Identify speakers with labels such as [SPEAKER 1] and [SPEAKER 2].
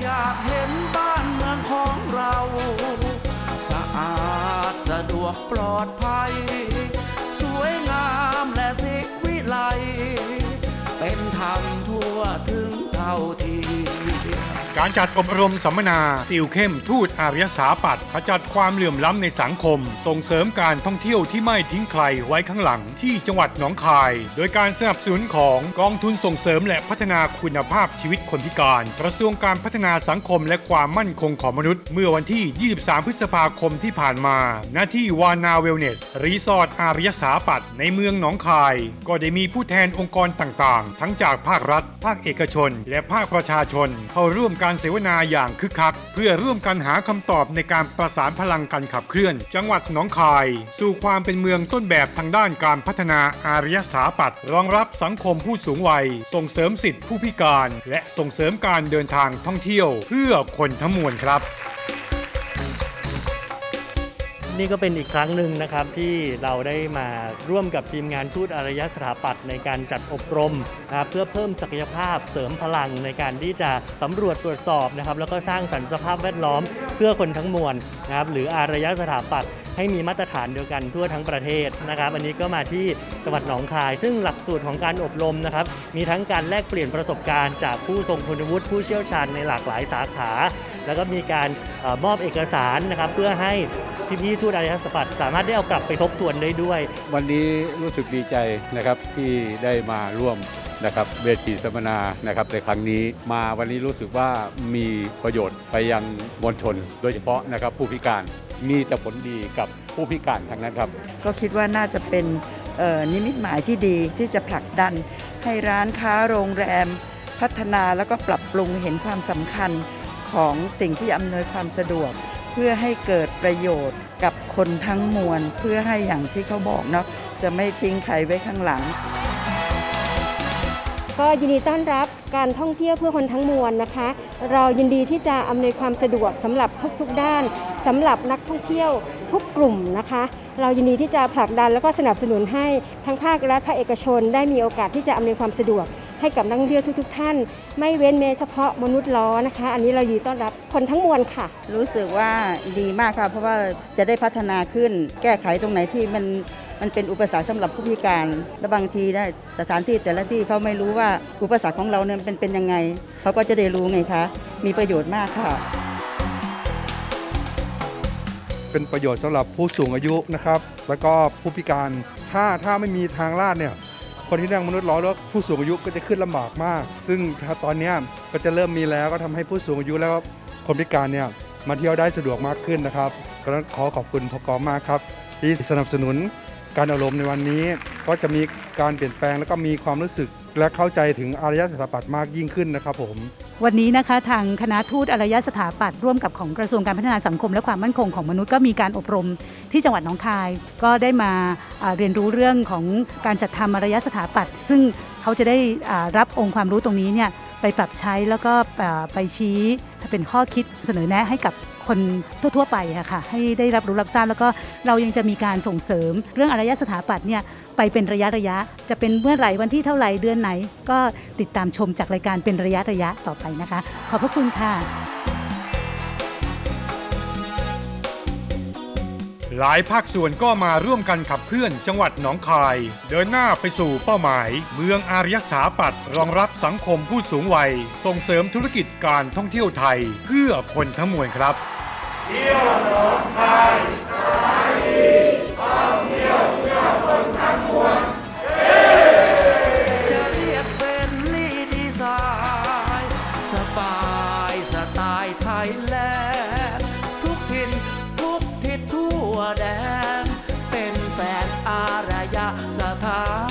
[SPEAKER 1] อยากเห็นบ้านเมืองของเรา สะอาดสะดวกปลอดภัย
[SPEAKER 2] การจัดอบรมสัมมนา ติวเข้มทูตอารยสาปัตขจัดความเหลื่อมล้ำในสังคม ส่งเสริมการท่องเที่ยวที่ไม่ทิ้งใครไว้ข้างหลังที่จังหวัดหนองคาย โดยการสนับสนุนของกองทุนส่งเสริมและพัฒนาคุณภาพชีวิตคนพิการ กระทรวงการพัฒนาสังคมและความมั่นคงของมนุษย์ เมื่อวันที่ 23 พฤษภาคมที่ผ่านมาณที่วานาเวลเนส รีสอร์ทอารยสาปัตในเมืองหนองคาย ก็ได้มีผู้แทนองค์กรต่างๆ ทั้งจากภาครัฐ ภาคเอกชน และภาคประชาชนเข้าร่วมการเสวนาอย่างคึกคัก เพื่อร่วมกันหาคำตอบในการประสานพลังการขับเคลื่อน จังหวัดหนองคาย สู่ความเป็นเมืองต้นแบบทางด้านการพัฒนาอารยสถาปัตย์รองรับสังคมผู้สูงวัย ส่งเสริมสิทธิผู้พิการ และส่งเสริมการเดินทางท่องเที่ยว เพื่อคนทั้งมวลครับ
[SPEAKER 3] นี่ก็เป็นอีกครั้งหนึ่งนะครับที่เราได้มาร่วมกับทีมงานทูตอารยสถาปัตย์ในการจัดอบรมนะครับเพื่อเพิ่มศักยภาพเสริมพลังในการที่จะสำรวจตรวจสอบนะครับแล้วก็สร้างสรรค์สภาพแวดล้อมเพื่อคนทั้งมวลนะครับหรืออารยสถาปัตย์ให้มีมาตรฐานเดียวกันทั่วทั้งประเทศนะครับ อันนี้ก็มาที่จังหวัดหนองคาย ซึ่งหลักสูตรของการอบรมนะครับ มีทั้งการแลกเปลี่ยนประสบการณ์จากผู้ทรงคุณวุฒิผู้เชี่ยวชาญในหลากหลายสาขา แล้วก็มีการเออมอบเอกสารนะครับเพื่อให้พี่ๆทูตอารยสถาปัตย์สามารถได้เอากลับไปทบทวนได้ด้วย
[SPEAKER 4] วันนี้รู้สึกดีใจนะครับที่ได้มาร่วมนะครับเวทีสัมมนานะครับในครั้งนี้มาวันนี้รู้สึกว่ามีประโยชน์ไปยังมวลชน โดยเฉพาะนะครับผู้พิการมีแต่ผลดีกับผู้พิการทั้งนั้นครับ
[SPEAKER 5] ก็คิดว่าน่าจะเป็นเอ่อนิมิตหมายที่ดีที่จะผลักดันให้ร้านค้าโรงแรม พัฒนาแล้วก็ปรับปรุงเห็นความสำคัญ ของสิ่งที่อำนวยความสะดวก เพื่อให้เกิดประโยชน์กับคนทั้งมวล เพื่อให้อย่างที่เขาบอกเนาะจะไม่ทิ้งใครไว้ข้างหลัง
[SPEAKER 6] ก็ยินดีต้อนรับการท่องเที่ยวเพื่อคนทั้งมวลนะคะ เรายินดีที่จะอำนวยความสะดวกสำหรับทุกๆด้านสำหรับนักท่องเที่ยวทุกกลุ่มนะคะ เรายินดีที่จะผลักดันแล้วก็สนับสนุนให้ทั้งภาครัฐภาคเอกชน ได้มีโอกาสที่จะอำนวยความสะดวก ให้กับนักท่องเที่ยวทุก ๆ ท่าน ไม่เว้นแม้เฉพาะมนุษย์ล้อนะคะ อันนี้เรายินดีต้อนรับคนทั้งมวลค่ะ
[SPEAKER 5] รู้สึกว่าดีมากค่ะ เพราะว่าจะได้พัฒนาขึ้น แก้ไขตรงไหนที่มันมันเป็นอุปสรรคสำหรับผู้พิการ และบางทีนะสถานที่แต่ละที่เขาไม่รู้ว่าอุปสรรคของเราเนี่ยเป็นเป็นยังไง เขาก็จะได้รู้ไงคะ มีประโยชน์มากค่ะ
[SPEAKER 7] เป็นประโยชน์สำหรับผู้สูงอายุนะครับ แล้วก็ผู้พิการ ถ้าถ้าไม่มีทางลาดเนี่ย คนที่นั่งมนุษย์ล้อแล้วผู้สูงอายุก็จะขึ้นลำบากมาก ซึ่งถ้าตอนนี้ก็จะเริ่มมีแล้วก็ทำให้ผู้สูงอายุแล้วคนพิการเนี่ยมาเที่ยวได้สะดวกมากขึ้นนะครับก็ขอขอบคุณพกมากครับที่สนับสนุนการอารมณ์ในวันนี้ ก็จะมีการเปลี่ยนแปลงแล้วก็มีความรู้สึกและเข้าใจถึงอารยสถาปัตย์มากยิ่งขึ้นนะครับผม
[SPEAKER 8] วันนี้นะคะทางคณะทูตอารยสถาปัตย์ร่วมกับของกระทรวงการพัฒนาสังคม และความมั่นคงของมนุษย์ก็มีการอบรมที่จังหวัดหนองคาย ก็ได้มาเรียนรู้เรื่องของการจัดทำอารยสถาปัตย์ซึ่งเขาจะได้รับองค์ความรู้ตรงนี้เนี่ย ไปปรับใช้แล้วก็ไปชี้เป็นข้อคิดเสนอแนะให้กับคนทั่ว ๆ ไปค่ะให้ได้รับรู้รับทราบแล้วก็เรายังจะมีการส่งเสริม เรื่องอารยสถาปัตย์เนี่ยไปเป็นระยะระยะ จะเป็นเมื่อไหร่วันที่เท่าไหร่เดือนไหน ก็ติดตามชมจากรายการเป็นระยะระยะต่อไปนะคะ ขอบพระคุณค่ะ
[SPEAKER 2] หลายภาคส่วนก็มาร่วมกันขับเคลื่อนจังหวัดหนองคาย เดินหน้าไปสู่เป้าหมาย เมืองอารยสถาปัตย์รองรับสังคมผู้สูงวัย ส่งเสริมธุรกิจการท่องเที่ยวไทย เพื่อคนทั้งมวลครับ
[SPEAKER 1] เที่ยวหนองคาย สถา